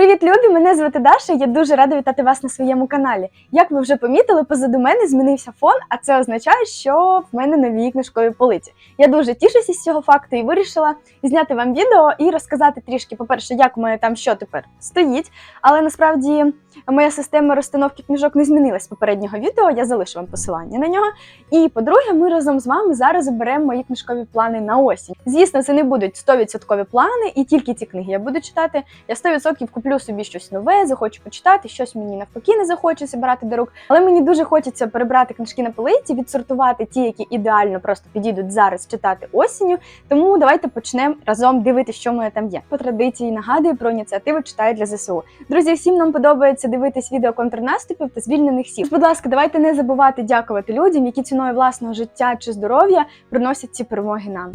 Привіт, любі! Мене звати Даша. Я дуже рада вітати вас на своєму каналі. Як ви вже помітили, позаду мене змінився фон, а це означає, що в мене нові книжкові полиці. Я дуже тішуся з цього факту і вирішила зняти вам відео і розказати трішки, по-перше, як у мене там що тепер стоїть. Але насправді моя система розстановки книжок не змінилась з попереднього відео. Я залишу вам посилання на нього. І по-друге, ми разом з вами зараз оберемо мої книжкові плани на осінь. Звісно, це не будуть 100% плани, і тільки ці книги я буду читати. Я 100% куплю собі щось нове, захочу почитати, щось мені навпаки не захочеться брати до рук. Але мені дуже хочеться перебрати книжки на полиці, відсортувати ті, які ідеально просто підійдуть зараз читати осінню. Тому давайте почнемо разом дивитися, що мене там є. По традиції нагадую про ініціативу читаю для ЗСУ. Друзі, всім нам подобається дивитись відео контрнаступів та звільнених сіл. Будь ласка, давайте не забувати дякувати людям, які ціною власного життя чи здоров'я приносять ці перемоги нам.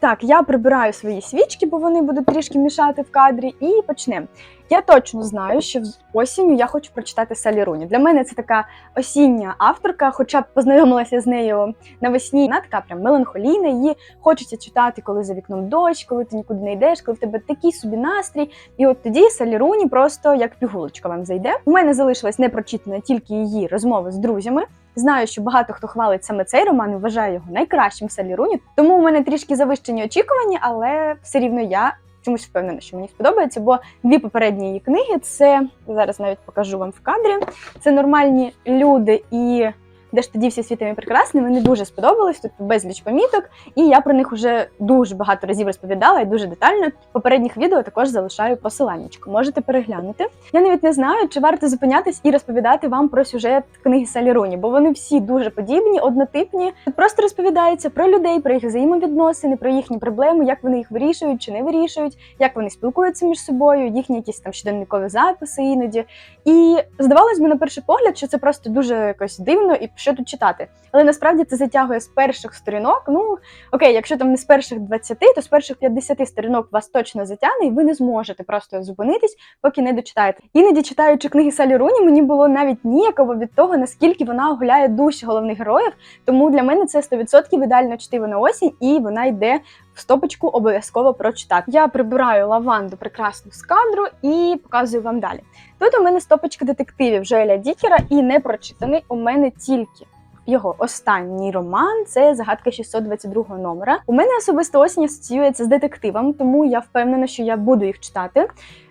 Так, я прибираю свої свічки, бо вони будуть трішки мішати в кадрі, і почнемо. Я точно знаю, що осінню я хочу прочитати Салі Руні. Для мене це така осіння авторка, хоча б познайомилася з нею навесні. Вона така прям меланхолійна. Її хочеться читати, коли за вікном дощ, коли ти нікуди не йдеш, коли в тебе такий собі настрій. І от тоді Салі Руні просто як пігулочка вам зайде. У мене залишилась непрочитана тільки її розмови з друзями. Знаю, що багато хто хвалить саме цей роман і вважає його найкращим в селі Руні. Тому у мене трішки завищені очікування, але все рівно я чомусь впевнена, що мені сподобається, бо дві попередні її книги це зараз навіть покажу вам в кадрі. Це нормальні люди і. Де ж тоді всі світами прекрасні, мені дуже сподобалось. Тут безліч поміток, і я про них вже дуже багато разів розповідала і дуже детально. В попередніх відео також залишаю посиланнячко. Можете переглянути. Я навіть не знаю, чи варто зупинятись і розповідати вам про сюжет книги Салі Руні, бо вони всі дуже подібні, однотипні. Тут просто розповідається про людей, про їх взаємовідносини, про їхні проблеми, як вони їх вирішують чи не вирішують, як вони спілкуються між собою, їхні якісь там щоденникові записи іноді. І здавалось би на перший погляд, що це просто дуже якось дивно і що тут читати. Але насправді це затягує з перших сторінок. Ну окей, якщо там не з перших 20, то з перших 50 сторінок вас точно затягне, і ви не зможете просто зупинитись, поки не дочитаєте. Іноді читаючи книги Салі Руні, мені було навіть ніяково від того, наскільки вона огуляє душі головних героїв. Тому для мене це 100% ідеально чтиво на осінь, і вона йде стопочку обов'язково прочитати. Я прибираю лаванду прекрасну з кадру і показую вам далі. Тут у мене стопочка детективів Жоеля Дікера і не прочитаний у мене тільки. Його останній роман це загадка 622 номера. У мене особисто осінь асоціюється з детективом, тому я впевнена, що я буду їх читати.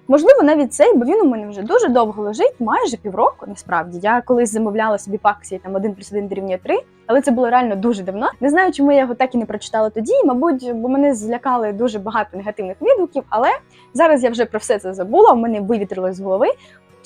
Можливо, навіть цей, бо він у мене вже дуже довго лежить, майже півроку. Насправді я колись замовляла собі по акції там 1 плюс 1 дорівнює 3, але це було реально дуже давно. Не знаю, чому я його так і не прочитала тоді. Мабуть, бо мене злякали дуже багато негативних відгуків. Але зараз я вже про все це забула. У мене вивітрилось з голови.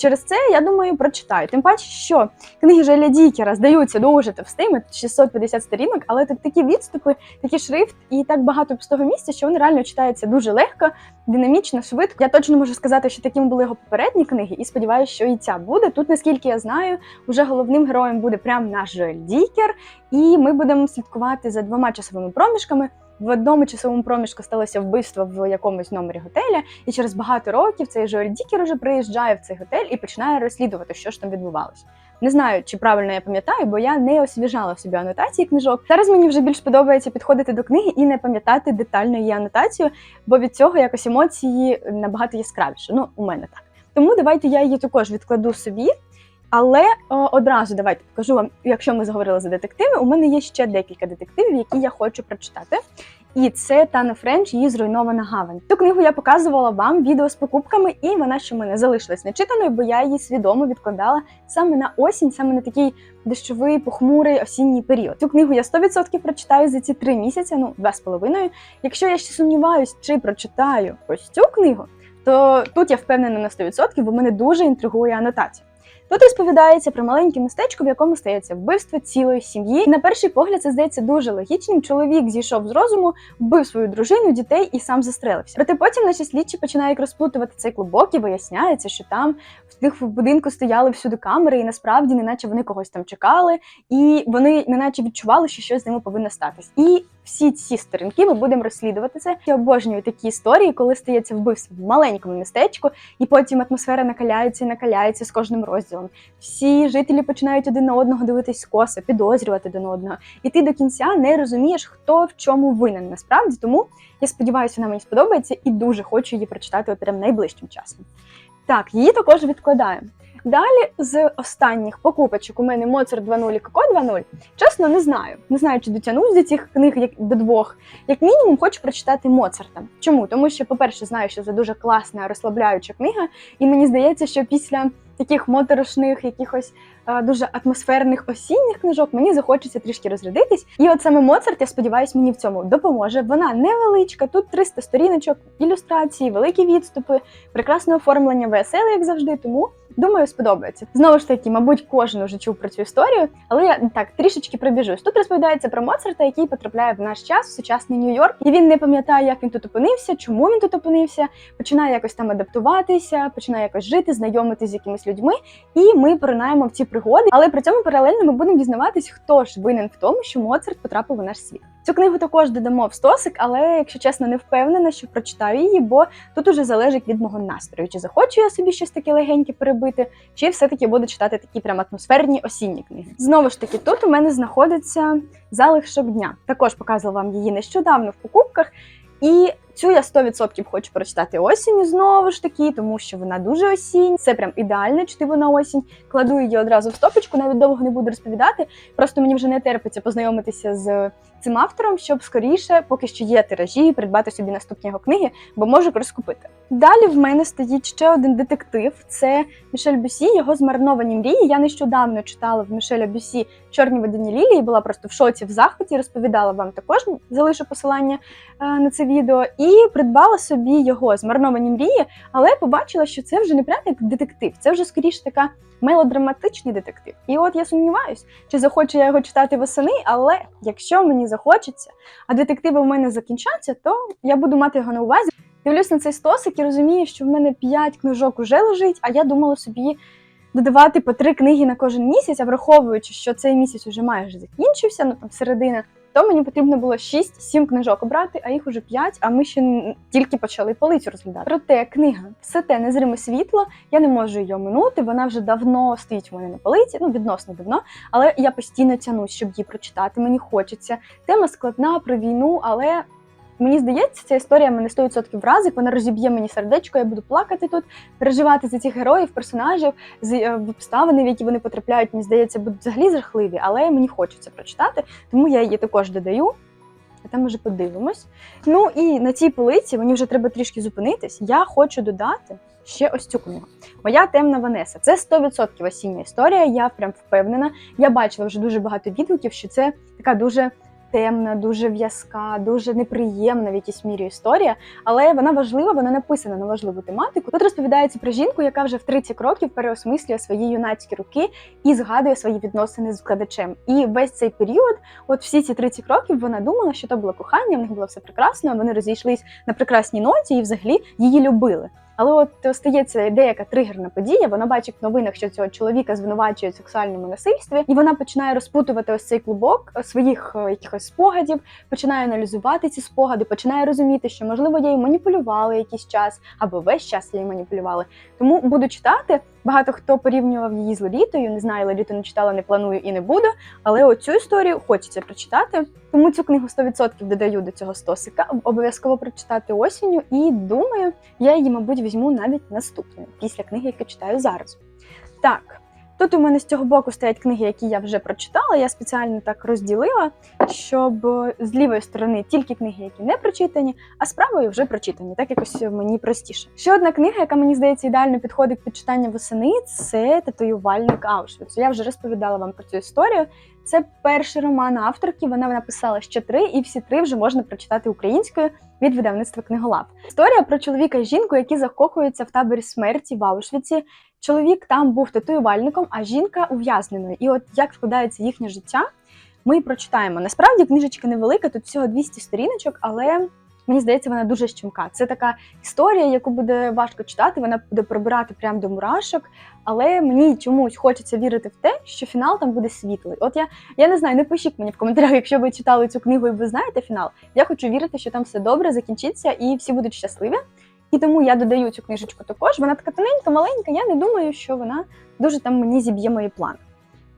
Через це я думаю, прочитаю. Тим паче, що книги Желя Дікера здаються дуже товстими, 650 сторінок, але тут такі відступи, такий шрифт і так багато пустого місця, що вони реально читаються дуже легко, динамічно, швидко. Я точно можу сказати, що такими були його попередні книги, і сподіваюся, що і ця буде. Тут, наскільки я знаю, вже головним героєм буде прям наш Жоель Дікер, і ми будемо слідкувати за двома часовими проміжками. В одному часовому проміжку сталося вбивство в якомусь номері готеля, і через багато років цей Жоель Дікер уже приїжджає в цей готель і починає розслідувати, що ж там відбувалося. Не знаю, чи правильно я пам'ятаю, бо я не освіжала собі анотації книжок. Зараз мені вже більш подобається підходити до книги і не пам'ятати детально її анотацію, бо від цього якось емоції набагато яскравіше. Ну, у мене так. Тому давайте я її також відкладу собі. Але о, одразу давайте покажу вам, якщо ми заговорили за детективи, у мене є ще декілька детективів, які я хочу прочитати. І це Тана Френч, її зруйнована гавань. Цю книгу я показувала вам відео з покупками, і вона ще в мене залишилась нечитаною, бо я її свідомо відкладала саме на осінь, саме на такий дощовий, похмурий осінній період. Цю книгу я 100% прочитаю за ці три місяці, ну два з половиною. Якщо я ще сумніваюсь, чи прочитаю ось цю книгу, то тут я впевнена на 100%, бо мене дуже інтригує анотація. Тут розповідається про маленьке містечко, в якому стається вбивство цілої сім'ї. На перший погляд це здається дуже логічним. Чоловік зійшов з розуму, вбив свою дружину, дітей і сам застрелився. Проте потім наші слідчі починають розплутувати цей клубок і виясняється, що там в тих будинку стояли всюди камери, і насправді, неначе вони когось там чекали, і вони неначе відчували, що щось з ними повинно статись. І всі ці сторінки ми будемо розслідувати це. Я обожнюю такі історії, коли стається вбивство в маленькому містечку, і потім атмосфера накаляється і накаляється з кожним розділом. Всі жителі починають один на одного дивитись скоса, підозрювати один одного. І ти до кінця не розумієш, хто в чому винен насправді. Тому я сподіваюся, вона мені сподобається і дуже хочу її прочитати от прям найближчим часом. Так, її також відкладаю. Далі з останніх покупочок у мене Моцарт 2.0 і Коко 2.0. Чесно, не знаю. Не знаю, чи дотягнусь до цих книг як до двох. Як мінімум, хочу прочитати Моцарта. Чому? Тому що, по-перше, знаю, що це дуже класна, розслабляюча книга, і мені здається, що після таких моторошних, якихось е, дуже атмосферних осінніх книжок мені захочеться трішки розрядитись. І от саме Моцарт, я сподіваюся, мені в цьому допоможе. Вона невеличка, тут 300 сторіночок, ілюстрації, великі відступи, прекрасне оформлення, веселе, як завжди. Тому думаю, сподобається. Знову ж таки, мабуть, кожен уже чув про цю історію, але я так трішечки пробіжусь. Тут розповідається про Моцарта, який потрапляє в наш час в сучасний Нью-Йорк, і він не пам'ятає, як він тут опинився, чому він тут опинився. Починає якось там адаптуватися, починає якось жити, знайомитися з якимись людьми. І ми поринаємо в ці пригоди. Але при цьому паралельно ми будемо дізнаватись, хто ж винен в тому, що Моцарт потрапив у наш світ. Цю книгу також додамо в стосик, але якщо чесно, не впевнена, що прочитаю її, бо тут уже залежить від мого настрою. Чи захочу я собі щось таке легеньке перебити, чи все-таки буду читати такі прям атмосферні осінні книги. Знову ж таки, тут у мене знаходиться залишок дня. Також показувала вам її нещодавно в покупках. І цю я 100% хочу прочитати осінню знову ж таки, тому що вона дуже осінь. Це прям ідеальне чтиво на осінь. Кладу її одразу в стопочку, навіть довго не буду розповідати. Просто мені вже не терпиться познайомитися з цим автором, щоб скоріше, поки що є тиражі, придбати собі наступні його книги, бо можу розкупити. Далі в мене стоїть ще один детектив. Це Мішель Бюсі, його змарновані мрії. Я нещодавно читала в Мішеля Бюсі Чорні водяні лілії, була просто в шоці в захваті. Розповідала вам також, залишу посилання е, на це відео. І придбала собі його змарновані мрії, але побачила, що це вже не прям як детектив, це вже скоріше така мелодраматичний детектив. І от я сумніваюсь, чи захочу я його читати восени, але якщо мені захочеться, а детективи в мене закінчаться, то я буду мати його на увазі. Дивлюсь на цей стосик і розумію, що в мене 5 книжок уже лежить, а я думала собі додавати по три книги на кожен місяць, а враховуючи, що цей місяць вже майже закінчився, ну там середина, то мені потрібно було 6-7 книжок обрати, а їх уже 5, а ми ще тільки почали полицю розглядати. Проте книга все те незриме світло, я не можу її оминути, вона вже давно стоїть у мене на полиці, ну відносно давно, але я постійно тянусь, щоб її прочитати. Мені хочеться. Тема складна про війну, але Мені здається, ця історія мене 100% вразить, вона розіб'є мені сердечко, я буду плакати тут, переживати за цих героїв, персонажів, з е, обставини, в які вони потрапляють, мені здається, будуть взагалі жахливі, але мені хочеться прочитати, тому я її також додаю. А там вже подивимось. Ну і на цій полиці мені вже треба трішки зупинитись. Я хочу додати ще ось цю книгу. Моя темна Ванеса. Це 100% осіння історія. Я прям впевнена. Я бачила вже дуже багато відгуків, що це така дуже темна, дуже в'язка, дуже неприємна в якійсь мірі історія, але вона важлива, вона написана на важливу тематику. Тут розповідається про жінку, яка вже в 30 років переосмислює свої юнацькі роки і згадує свої відносини з вкладачем. І весь цей період, от всі ці 30 років, вона думала, що то було кохання, в них було все прекрасно. Вони розійшлись на прекрасній ноті і взагалі її любили. Але от стається деяка тригерна подія. Вона бачить в новинах, що цього чоловіка звинувачують в сексуальному насильстві, і вона починає розпутувати ось цей клубок е, своїх е, якихось спогадів, починає аналізувати ці спогади, починає розуміти, що можливо її маніпулювали якийсь час або весь час її маніпулювали. Тому буду читати. Багато хто порівнював її з Лолітою. Не знаю, Лоліту не читала, не планую і не буду. Але оцю історію хочеться прочитати. Тому цю книгу 100% додаю до цього стосика. Обов'язково прочитати осінню, і думаю, я її, мабуть, візьму навіть наступною після книги, яку читаю зараз. Так. Тут у мене з цього боку стоять книги, які я вже прочитала. Я спеціально так розділила, щоб е, з лівої сторони тільки книги, які не прочитані, а з правої вже прочитані. Так якось мені простіше. Ще одна книга, яка мені здається ідеально підходить під читання восени, це татуювальник Аушвіцу. Я вже розповідала вам про цю історію. Це перший роман авторки. Вона написала ще три, і всі три вже можна прочитати українською від видавництва книголав. Історія про чоловіка і жінку, які закохуються в таборі смерті в Аушвіці. Чоловік там був татуювальником, а жінка ув'язненою. І от як складається їхнє життя, ми прочитаємо. Насправді книжечка невелика, тут всього 200 сторіночок, але Мені здається, вона дуже щемка. Це така історія, яку буде важко читати. Вона буде пробирати прямо до мурашок. Але мені чомусь хочеться вірити в те, що фінал там буде світлий. От я я не знаю, не пишіть мені в коментарях, якщо ви читали цю книгу і ви знаєте фінал. Я хочу вірити, що там все добре закінчиться і всі будуть щасливі. І тому я додаю цю книжечку також. Вона така тоненька, маленька. Я не думаю, що вона дуже там мені зіб'є мої плани.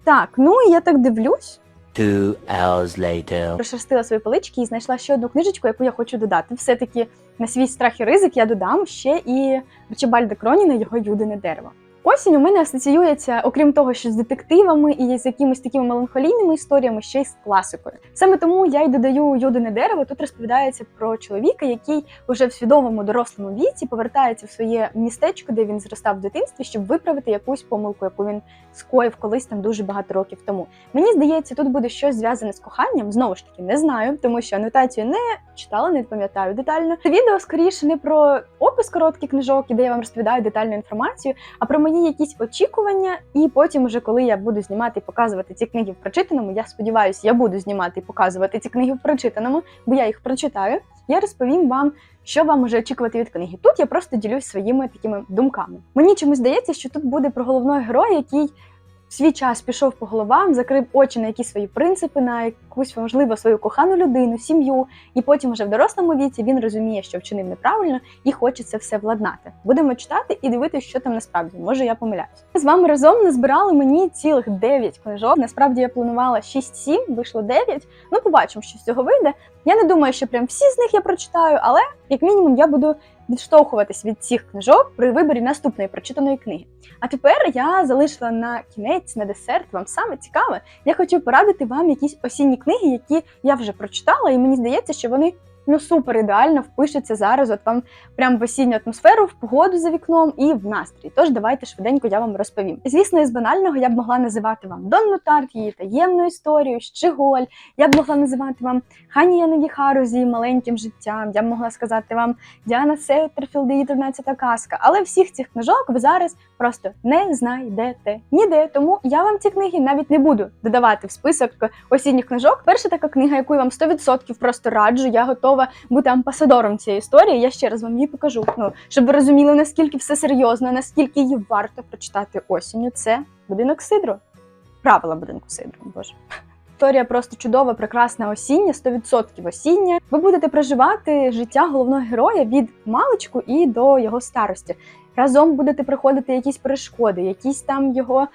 Так, ну і я так дивлюсь. Two hours later. Прошерстила свої полички і знайшла ще одну книжечку, яку я хочу додати. Все-таки на свій страх і ризик я додам ще і Арчибальда Кроніна, його юдине дерево. Осінь у мене асоціюється, окрім того, що з детективами і з якимись такими меланхолійними історіями, ще й з класикою. Саме тому я й додаю юдине дерево. Тут розповідається про чоловіка, який уже в свідомому дорослому віці повертається в своє містечко, де він зростав в дитинстві, щоб виправити якусь помилку, яку він скоїв колись там дуже багато років тому. Мені здається, тут буде щось зв'язане з коханням. Знову ж таки, не знаю, тому що анотацію не читала, не пам'ятаю детально. Це відео скоріше не про опис коротких книжок, де я вам розповідаю детальну інформацію, а про мої якісь очікування. І потім, вже коли я буду знімати і показувати ці книги в прочитаному, я сподіваюся, я буду знімати і показувати ці книги в прочитаному, бо я їх прочитаю. Я розповім вам. Що вам може очікувати від книги? Тут я просто ділюсь своїми такими думками. Мені чомусь здається, що тут буде про головного героя, який свій час пішов по головам, закрив очі на якісь свої принципи, на якусь можливо свою кохану людину, сім'ю, і потім вже в дорослому віці він розуміє, що вчинив неправильно і хоче це все владнати. Будемо читати і дивитися, що там насправді. Може, я помиляюсь. Ми з вами разом назбирали мені цілих 9 книжок. Насправді я планувала 6-7, вийшло 9. Ну, побачимо, що з цього вийде. Я не думаю, що прям всі з них я прочитаю, але як мінімум я буду відштовхуватись від цих книжок при виборі наступної прочитаної книги. А тепер я залишила на кінець, на десерт, вам саме цікаве. Я хочу порадити вам якісь осінні книги, які я вже прочитала, і мені здається, що вони ну супер ідеально впишуться зараз. От вам прям в осінню атмосферу, в погоду за вікном і в настрій. Тож давайте швиденько я вам розповім. Звісно, із банального я б могла називати вам Донну Тарт, її таємну історію, Щеголь. Я б могла називати вам Хані Янагіхару з її маленьким життям. Я б могла сказати вам Діана Сеттерфілд, її 13 казка. Але всіх цих книжок ви зараз просто не знайдете ніде. Тому я вам ці книги навіть не буду додавати в список осінніх книжок. Перша така книга, яку я вам 100% просто раджу. Я готова бути амбасадором цієї історії. Я ще раз вам її покажу. Ну щоб ви розуміли, наскільки все серйозно, наскільки її варто прочитати осінню. Це будинок Сидру. Правила будинку Сидру. Боже. Історія просто чудова, прекрасна осіння, 100% осіння. Ви будете проживати життя головного героя від маличку і до його старості. Разом будете проходити якісь перешкоди, якісь там його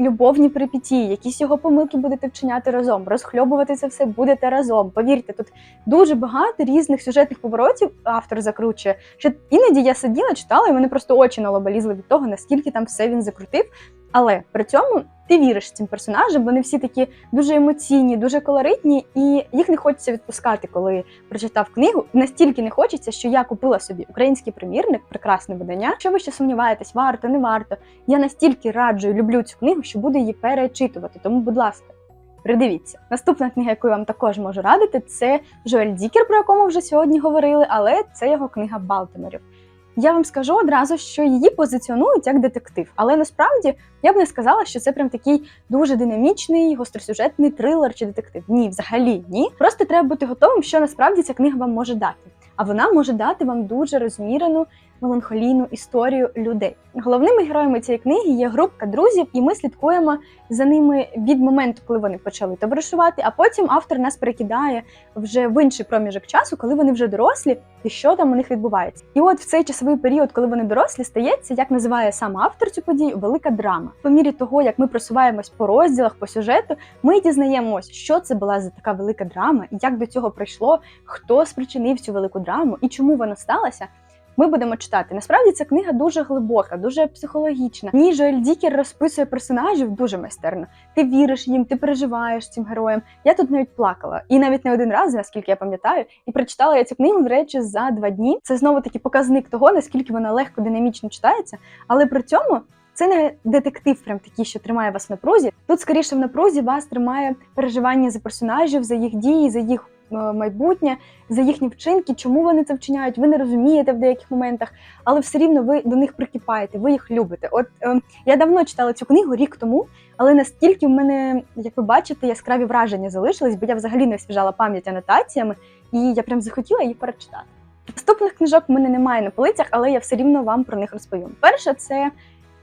любовні припітії, якісь його помилки будете вчиняти разом, розхльобувати це все будете разом. Повірте, тут дуже багато різних сюжетних поворотів автор закручує. Що іноді я сиділа, читала, і мене просто очі на лоба лізли від того, наскільки там все він закрутив. Але при цьому ти віриш цим персонажам, вони всі такі дуже емоційні, дуже колоритні, і їх не хочеться відпускати, коли прочитав книгу. Настільки не хочеться, що я купила собі український примірник, прекрасне видання. Якщо ви ще сумніваєтесь, варто, не варто. Я настільки раджу і люблю цю книгу, що буду її перечитувати. Тому, будь ласка. Придивіться. Наступна книга, яку я вам також можу радити, це Жоель Дікер, про якому вже сьогодні говорили, але це його книга Балтиморів. Я вам скажу одразу, що її позиціонують як детектив, але насправді я б не сказала, що це прям такий дуже динамічний, гостросюжетний трилер чи детектив. Ні, взагалі ні. Просто треба бути готовим, що насправді ця книга вам може дати. А вона може дати вам дуже розмірену, меланхолійну історію людей. Головними героями цієї книги є групка друзів, і ми слідкуємо за ними від моменту, коли вони почали товаришувати. А потім автор нас перекидає вже в інший проміжок часу, коли вони вже дорослі, і що там у них відбувається. І от в цей часовий період, коли вони дорослі, стається, як називає сам автор цю подію, велика драма. По мірі того, як ми просуваємось по розділах, по сюжету, ми дізнаємось, що це була за така велика драма, як до цього прийшло, хто спричинив цю велику драму і чому вона сталася. Ми будемо читати. Насправді ця книга дуже глибока, дуже психологічна. Ні, Жоель Дікер розписує персонажів дуже майстерно. Ти віриш їм, ти переживаєш цим героям. Я тут навіть плакала, і навіть не один раз, наскільки я пам'ятаю, і прочитала я цю книгу, до речі, за два дні. Це знову таки показник того, наскільки вона легко динамічно читається, але при цьому. Це не детектив, прям такий, що тримає вас в напрузі. Тут скоріше в напрузі вас тримає переживання за персонажів, за їх дії, за їх майбутнє, за їхні вчинки, чому вони це вчиняють. Ви не розумієте в деяких моментах, але все рівно ви до них прикипаєте, ви їх любите. От е, я давно читала цю книгу рік тому, але настільки в мене, як ви бачите, яскраві враження залишились, бо я взагалі не освіжала пам'ять анотаціями. і я прям захотіла її перечитати. Наступних книжок в мене немає на полицях, але я все рівно вам про них розповім. Перше, це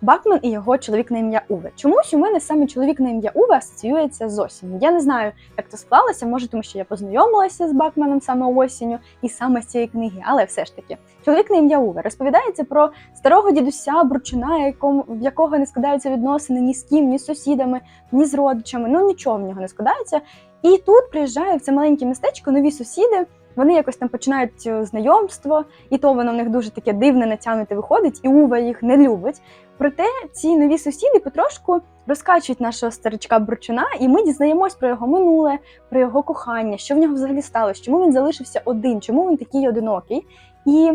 Бакман і його чоловік на ім'я Уве. Чомусь у мене саме чоловік на ім'я Уве асоціюється з осінню. Я не знаю, як це склалося, може, тому що я познайомилася з Бакманом саме осінню і саме з цієї книги, але все ж таки, чоловік на ім'я Уве розповідається про старого дідуся Бручина, якому в якого не складаються відносини ні з ким, ні з сусідами, ні з родичами. Ну нічого в нього не складається. І тут приїжджає в це маленьке містечко нові сусіди. Вони якось там починають е, знайомство, і то воно в них дуже таке дивне натягнуте виходить, і Ува їх не любить. Проте ці нові сусіди потрошку розкачують нашого старичка Борчуна, і ми дізнаємось про його минуле, про його кохання, що в нього взагалі сталося, чому він залишився один, чому він такий одинокий. І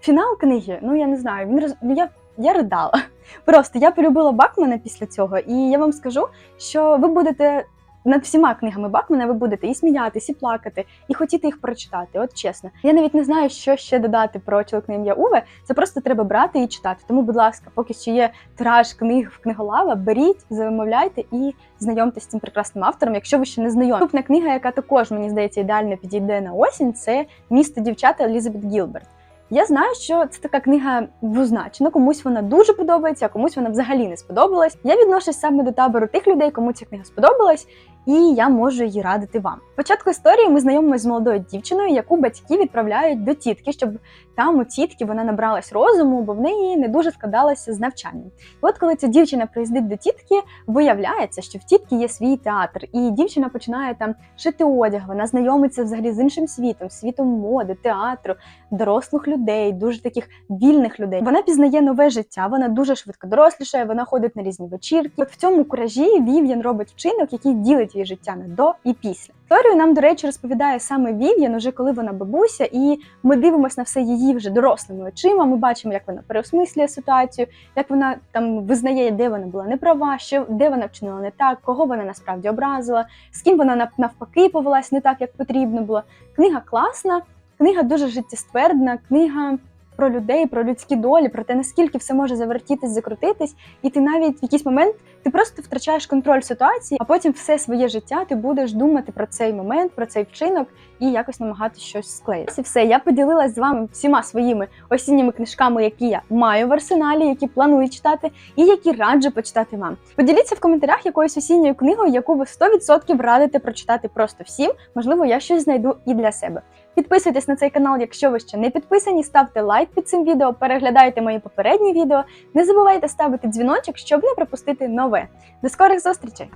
фінал книги, ну я не знаю, він роз... я, я ридала. Просто я полюбила Бакмана після цього, і я вам скажу, що ви будете над всіма книгами Бакмана ви будете і сміятись, і плакати, і хотіти їх прочитати. От чесно. Я навіть не знаю, що ще додати про чоловік на ім'я Уве. Це просто треба брати і читати. Тому, будь ласка, поки що є тираж книг в книголава, беріть, замовляйте і знайомтесь з цим прекрасним автором, якщо ви ще не знайомі. Наступна книга, яка також мені здається ідеально підійде на осінь, це місто дівчата Елізабет Гілберт. Я знаю, що це така книга двозначна. Комусь вона дуже подобається, а комусь вона взагалі не сподобалась. Я відношусь саме до табору тих людей, кому ця книга сподобалась, і я можу її радити вам. Початку історії ми знайомимося з молодою дівчиною, яку батьки відправляють до тітки, щоб там у тітки вона набралась розуму, бо в неї не дуже складалося з навчанням. І от коли ця дівчина приїздить до тітки, виявляється, що в тітки є свій театр, і дівчина починає там шити одяг. Вона знайомиться взагалі з іншим світом, світом моди, театру, дорослих людей, дуже таких вільних людей. Вона пізнає нове життя, вона дуже швидко дорослішає, вона ходить на різні вечірки. От в цьому куражі Вів'ян робить вчинок, який ділить її життя на до і після. Історію нам, до речі, розповідає саме Вів'ян, уже коли вона бабуся, і ми дивимося на все її вже дорослими очима. Ми бачимо, як вона переосмислює ситуацію, як вона там визнає, де вона була неправа, що де вона вчинила не так, кого вона насправді образила, з ким вона навпаки повелась не так, як потрібно було. Книга класна, книга дуже життєствердна, книга про людей, про людські долі, про те, наскільки все може завертітись, закрутитись, і ти навіть в якийсь момент ти просто втрачаєш контроль ситуації, а потім все своє життя ти будеш думати про цей момент, про цей вчинок і якось намагатися щось склеїти. Все, я поділилась з вами всіма своїми осінніми книжками, які я маю в арсеналі, які планую читати, і які раджу почитати вам. Поділіться в коментарях якоюсь осінньою книгою, яку ви 100% радите прочитати просто всім. Можливо, я щось знайду і для себе. Підписуйтесь на цей канал, якщо ви ще не підписані, ставте лайк під цим відео, переглядайте мої попередні відео. Не забувайте ставити дзвіночок, щоб не пропустити нове. До скорих зустрічей!